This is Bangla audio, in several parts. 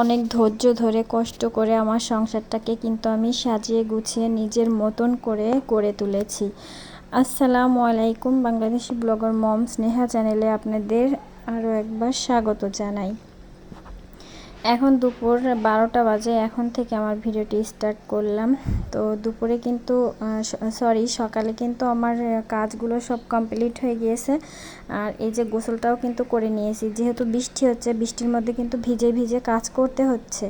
অনেক ধৈর্য ধরে, কষ্ট করে আমার সংসারটাকে কিন্তু আমি সাজিয়ে গুছিয়ে নিজের মতন করে করে তুলেছি। আসসালামু আলাইকুম বাংলাদেশি ব্লগার মম স্নেহা চ্যানেলে আপনাদের আরও একবার স্বাগত জানাই। এখন দুপুর বারোটা বাজে, এখন থেকে আমার ভিডিওটি স্টার্ট করলাম। তো দুপুরে কিন্তু সরি সকালে কিন্তু আমার কাজগুলো সব কমপ্লিট হয়ে গিয়েছে। আর এই যে গোসলটাও কিন্তু করে নিয়েছি। যেহেতু বৃষ্টি হচ্ছে, বৃষ্টির মধ্যে কিন্তু ভিজে ভিজে কাজ করতে হচ্ছে।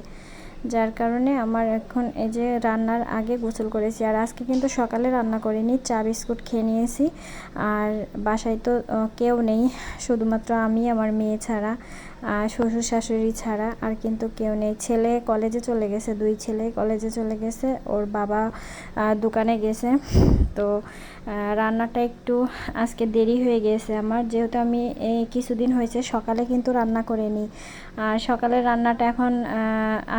যার কারণে আমার এখন এই যে রান্নার আগে গোসল করেছি। আর আজকে কিন্তু সকালে রান্না করিনি, চা বিস্কুট খেয়ে নিয়েছি। আর বাসায় তো কেউ নেই, শুধুমাত্র আমি, আমার মেয়ে ছাড়া। শ্বশুর শাশুড়ি ছাড়া আর কিন্তু কেউ নেই। ছেলে কলেজে চলে গেছে, দুই ছেলে কলেজে চলে গেছে, ওর বাবা দোকানে গেছে। তো রান্নাটা একটু আজকে দেরি হয়ে গেছে আমার। যেহেতু আমি এই কিছুদিন হয়েছে, সকালে কিন্তু রান্না করে নিই আর সকালে রান্নাটা এখন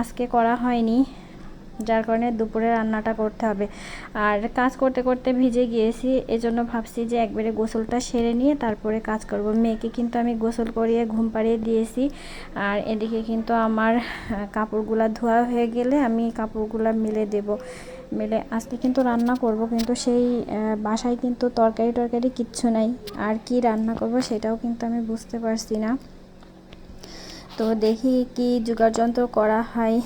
আজকে করা হয়নি। যার কারণে দুপুরে রান্নাটা করতে হবে। আর কাজ করতে করতে ভিজে গিয়েছি, এজন্য ভাবছি যে একবারে গোসলটা সেরে নিয়ে তারপরে কাজ করব। মেয়েকে কিন্তু আমি গোসল করিয়ে ঘুম পাড়িয়ে দিয়েছি। আর এদিকে কিন্তু আমার কাপড়গুলা ধোয়া হয়ে গেলে আমি কাপড়গুলা মিলে দেব। মিলে আজকে কিন্তু রান্না করব, কিন্তু সেই বাসায় কিন্তু তরকারি টরকারি কিচ্ছু নাই। আর কি রান্না করব সেটাও কিন্তু আমি বুঝতে পারছি না। তো দেখি কি যন্ত্র করা হয়।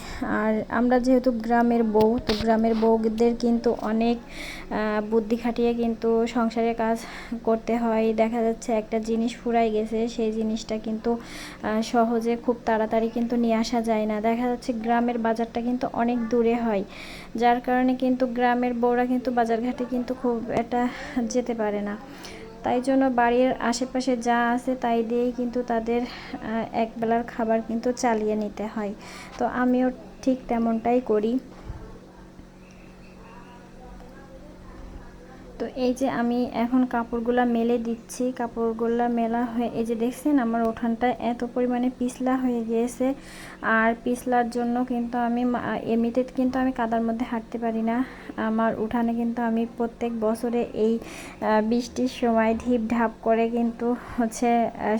আর আমরা যেহেতু গ্রামের বউ, তো গ্রামের বউদের কিন্তু অনেক বুদ্ধি খাটিয়ে কিন্তু সংসারের কাজ করতে হয়। দেখা যাচ্ছে একটা জিনিস ফুরাই গেছে, সেই জিনিসটা কিন্তু সহজে খুব তাড়াতাড়ি কিন্তু নিয়ে আসা যায় না। দেখা যাচ্ছে গ্রামের বাজারটা কিন্তু অনেক দূরে হয়, যার কারণে কিন্তু গ্রামের বউরা কিন্তু বাজারঘাটে কিন্তু খুব একটা যেতে পারে না। তাই জন্য বাড়ির আশেপাশে যা আছে তাই দিয়েই কিন্তু তাদের একবেলার খাবার কিন্তু চালিয়ে নিতে হয়। তো আমিও ঠিক তেমনটাই করি। তো এই যে আমি এখন কাপড়গুলা মেলে দিচ্ছি, কাপড়গুলা মেলা হয়ে, এই যে দেখছেন আমার ওঠানটা এত পরিমাণে পিছলা হয়ে গিয়েছে। আর পিছলার জন্য কিন্তু আমি এমনিতে কিন্তু আমি কাদার মধ্যে হাঁটতে পারি না। আমার উঠানে কিন্তু আমি প্রত্যেক বছরে এই বৃষ্টির সময় ঢিপ ঢাপ করে কিন্তু হচ্ছে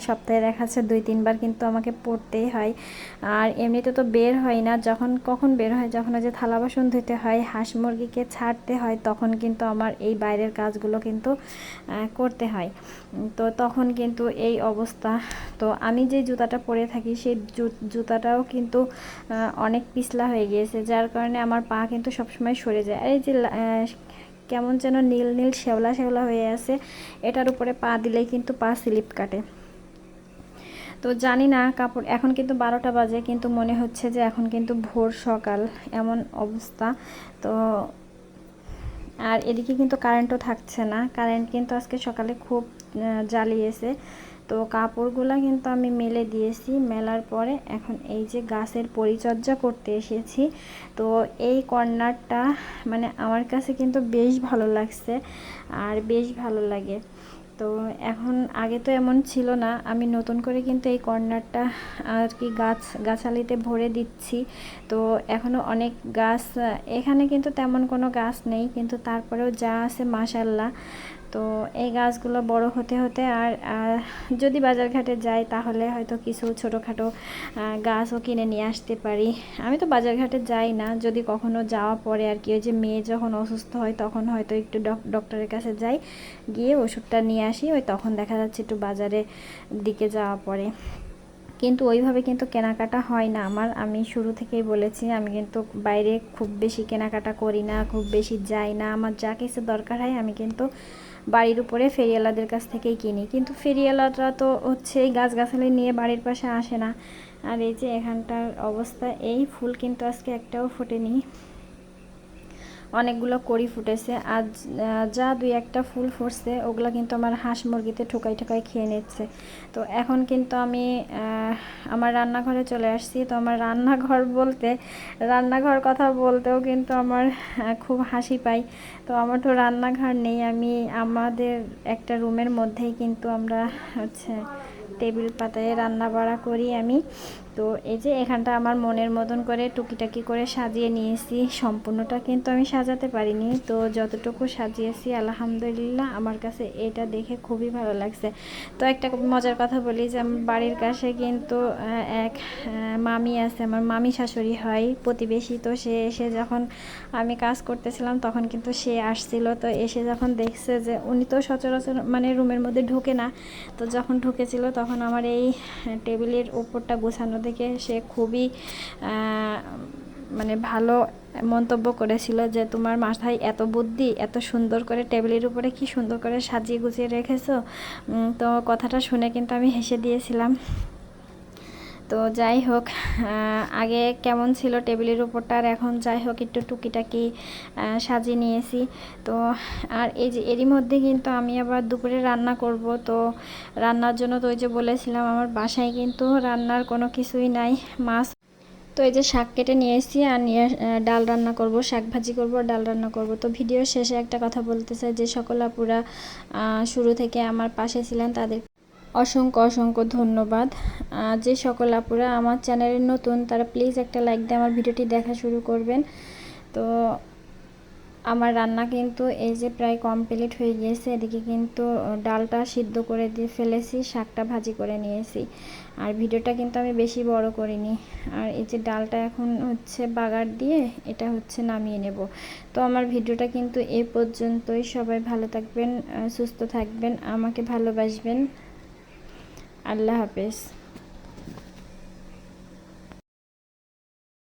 সপ্তাহে দেখা যাচ্ছে দুই, তিনবার কিন্তু আমাকে পড়তেই হয়। আর এমনিতে তো বের হয় না, যখন কখন বের হয়, যখন যে থালা বাসন ধুতে হয়, হাঁস মুরগিকে ছাড়তে হয়, তখন কিন্তু আমার এই বাইরের কাজগুলো কিন্তু করতে হয়। তো তখন কিন্তু এই অবস্থা। তো আমি যে জুতাটা পরে থাকি, সেই জুতাটাও কিন্তু অনেক পিছলা হয়ে গিয়েছে। যার কারণে আমার পা কিন্তু সবসময় সরে যায়। আর এই যে কেমন যেন নীল নীল শেওলা শেওলা হয়ে আছে, এটার উপরে পা দিলেই কিন্তু পা স্লিপ কাটে। তো জানি না, কাপড়, এখন কিন্তু বারোটা বাজে, কিন্তু মনে হচ্ছে যে এখন কিন্তু ভোর সকাল, এমন অবস্থা। তো আর এদিকে কিন্তু কারেন্টও থাকছে না। কারেন্ট কিন্তু আজকে সকালে খুব জ্বালিয়েছে। তো কাপড়গুলো কিন্তু আমি মেলে দিয়েছি। মেলার পরে এখন এই যে গাছের পরিচর্যা করতে এসেছি। তো এই কর্নারটা মানে আমার কাছে কিন্তু বেশ ভালো লাগছে। আর বেশ ভালো লাগে। তো এখন আগে তো এমন ছিল না, আমি নতুন করে কিন্তু এই কর্নারটা আর কি গাছ, গাছালিতে ভরে দিচ্ছি। তো এখনও অনেক গাছ, এখানে কিন্তু তেমন কোনো গাছ নেই, কিন্তু তারপরেও যা আছে মাসাল্লাহ তো এই গাছগুলো বড় হতে হতে আর যদি বাজার ঘাটে যাই তাহলে হয়তো কিছু ছোটোখাটো গাছও কিনে নিয়ে আসতে পারি। আমি তো বাজার ঘাটে যাই না, যদি কখনো যাওয়া পরে আর কি, ওই যে মেয়ে যখন অসুস্থ হয় তখন হয়তো একটু ডক্টরের কাছে যাই, গিয়ে ওষুধটা নিয়ে আসি, ওই তখন দেখা যাচ্ছে একটু বাজারের দিকে যাওয়া পরে কিন্তু ওইভাবে কিন্তু কেনাকাটা হয় না। আমার, আমি শুরু থেকেই বলেছি, আমি কিন্তু বাইরে খুব বেশি কেনাকাটা করি না, খুব বেশি যাই না। আমার যা কিছু দরকার হয় আমি কিন্তু বাড়ির উপরে ফেরিওয়ালাদের কাছ থেকেই কিনি। কিন্তু ফেরিওয়ালারা তো হচ্ছে গাছগাছালি নিয়ে বাড়ির পাশে আসে না। আর এই যে এখানটার অবস্থা, এই ফুল কিন্তু আজকে একটাও ফোটেনি। অনেকগুলো কড়ি ফুটেছে। আর যা দুই একটা ফুল ফুটছে, ওগুলো কিন্তু আমার হাঁস মুরগিতে ঠোকাই ঠোকাই খেয়ে নিচ্ছে। তো এখন কিন্তু আমি আমার রান্নাঘরে চলে আসছি। তো আমার রান্নাঘর বলতে, রান্নাঘর কথা বলতেও কিন্তু আমার খুব হাসি পাই। তো আমার তো রান্নাঘর নেই। আমি আমাদের একটা রুমের মধ্যেই কিন্তু আমরা হচ্ছে টেবিল পাতায় রান্না বাড়া করি আমি। তো এই যে এখানটা আমার মনের মতন করে টুকিটাকি করে সাজিয়ে নিয়েছি, সম্পূর্ণটা কিন্তু আমি সাজাতে পারিনি। তো যতটুকু সাজিয়েছি, আলহামদুলিল্লাহ, আমার কাছে এটা দেখে খুবই ভালো লাগছে। তো একটা মজার কথা বলি যে, আমার বাড়ির কাছে কিন্তু এক মামি আছে, আমার মামি শাশুড়ি হয় প্রতিবেশী। তো সে এসে যখন আমি কাজ করতেছিলাম, তখন কিন্তু সে আসছিল। তো এসে যখন দেখছে যে, উনি তো সচরাচর মানে রুমের মধ্যে ঢুকে না, তো যখন ঢুকেছিল, তখন আমার এই টেবিলের উপরটা গোছানো দেখে সে খুবই মানে ভালো মন্তব্য করেছিল যে তোমার মাথায় এত বুদ্ধি, এত সুন্দর করে টেবিলের উপরে কি সুন্দর করে সাজিয়ে গুছিয়ে রেখেছো? তো কথাটা শুনে কিন্তু আমি হেসে দিয়েছিলাম। তো যাই হোক আগে কেমন ছিল টেবিলের উপরটা আর এখন যাই হোক একটু টুকিটাকি সাজিয়ে নিয়েছি। তো আর এই যে এরই মধ্যে কিন্তু আমি আবার দুপুরে রান্না করব। তো রান্নার জন্য তো ওই যে বলেছিলাম, আমার বাসায় কিন্তু রান্নার কোনো কিছুই নাই, মাছ। তো এই যে শাক কেটে নিয়ে এসেছি আর নিয়ে ডাল রান্না করব, শাক ভাজি করব, ডাল রান্না করব। তো ভিডিওর শেষে একটা কথা বলতে চাই, যে সকল আপুরা শুরু থেকে আমার পাশে ছিলেন তাদের অসংখ্য অসংখ্য ধন্যবাদ। যে সকল আপুরা আমার চ্যানেলে নতুন, তারা প্লিজ একটা লাইক দিয়ে আমার ভিডিওটি দেখা শুরু করবেন। তো আমার রান্না কিন্তু এই যে প্রায় কমপ্লিট হয়ে গিয়েছে, এদিকে কিন্তু ডালটা সিদ্ধ করে দিয়ে ফেলেছি, শাকটা ভাজি করে নিয়েছি। আর ভিডিওটা কিন্তু আমি বেশি বড় করিনি। আর এই যে ডালটা এখন হচ্ছে বাগার দিয়ে, এটা হচ্ছে নামিয়ে নেব। তো আমার ভিডিওটা কিন্তু এ পর্যন্তই। সবাই ভালো থাকবেন সুস্থ থাকবেন, আমাকে ভালোবাসবেন। আল্লাহ হাফেজ।